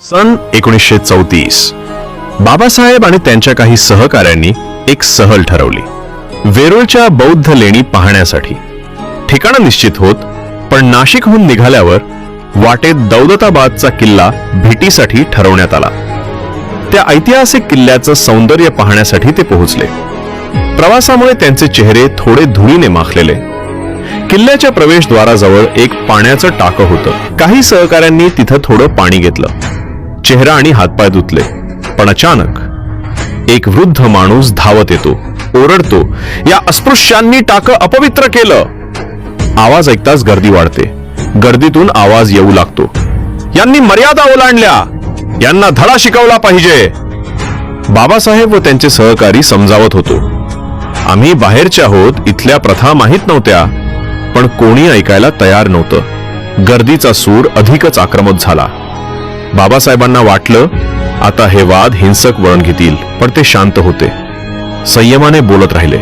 सन एकोणीसशे चौतीस. बाबासाहेब आणि त्यांच्या काही सहकाऱ्यांनी एक सहल ठरवली. वेरूळच्या बौद्ध लेणी पाहण्यासाठी. ठिकाण निश्चित होत पण नाशिकहून निघाल्यावर वाटेत दौलताबादचा किल्ला भेटीसाठी ठरवण्यात आला. त्या ऐतिहासिक किल्ल्याचं सौंदर्य पाहण्यासाठी ते पोहोचले. प्रवासामुळे त्यांचे चेहरे थोडे धुळीने माखलेले. किल्ल्याच्या प्रवेशद्वाराजवळ एक पाण्याचं टाकं होतं. काही सहकाऱ्यांनी तिथं थोडं पाणी घेतलं. चेहरा आणि हातपाय धुतले. पण अचानक एक वृद्ध माणूस धावत येतो ओरडतो या अस्पृश्यांनी टाकं अपवित्र केलं. आवाज ऐकताच गर्दी वाढते. गर्दीतून आवाज येऊ लागतो. यांनी मर्यादा ओलांडल्या. यांना धडा शिकवला पाहिजे. बाबासाहेब व त्यांचे सहकारी समजावत होतो. आम्ही बाहेरच्या आहोत इथल्या प्रथा माहीत नव्हत्या पण कोणी ऐकायला तयार नव्हतं. गर्दीचा सूर अधिकच आक्रमक झाला. बाबासाहेबांना वाटलं आता हे वाद हिंसक वळण घेतील पण ते शांत होते. संयमाने बोलत राहिले.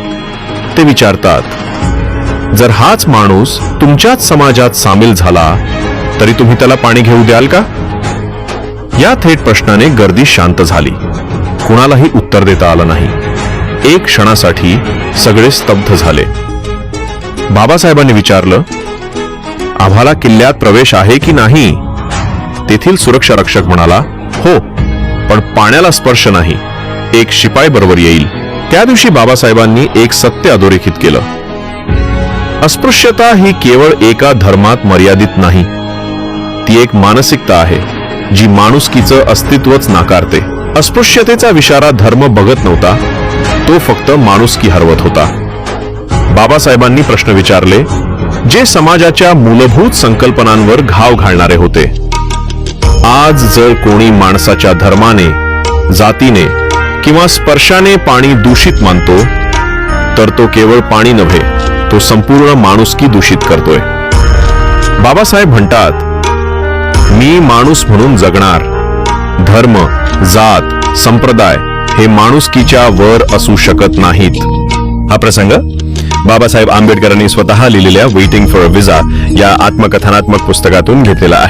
ते विचारतात जर हाच माणूस तुमच्याच समाजात सामील झाला तरी तुम्ही त्याला पाणी घेऊ द्याल का? या थेट प्रश्नाने गर्दी शांत झाली. कुणालाही उत्तर देता आलं नाही. एक क्षणासाठी सगळे स्तब्ध झाले. बाबासाहेबांनी विचारलं आम्हाला किल्ल्यात प्रवेश आहे की नाही? तेथील सुरक्षा रक्षक म्हणाला हो पण पाण्याला स्पर्श नाही. एक शिपाई बरोबर येईल. त्या दिवशी बाबासाहेबांनी एक सत्य अधोरेखित केलं. अस्पृश्यता ही केवळ एका धर्मात मर्यादित नाही. ती एक मानसिकता आहे जी माणुसकीचं अस्तित्वच नाकारते. अस्पृश्यतेचा विचारा धर्म बघत नव्हता तो फक्त माणुसकी हरवत होता. बाबासाहेबांनी प्रश्न विचारले जे समाजाच्या मूलभूत संकल्पनांवर घाव घालणारे होते आज जर कोणी माणसाच्या धर्माने जातीने किंवा स्पर्शाने पाणी दूषित मानतो तर तो केवळ पाणी नव्हे तो संपूर्ण माणुसकी दूषित करतोय. बाबासाहेब म्हणतात मी माणूस म्हणून जगणार. धर्म जात संप्रदाय हे माणुसकीच्या वर असू शकत नाहीत. हा प्रसंग बाबासाहेब आंबेडकरांनी स्वतः लिहिलेल्या वेटिंग फॉर अ विजा या आत्मकथनात्मक पुस्तकातून घेतलेला आहे.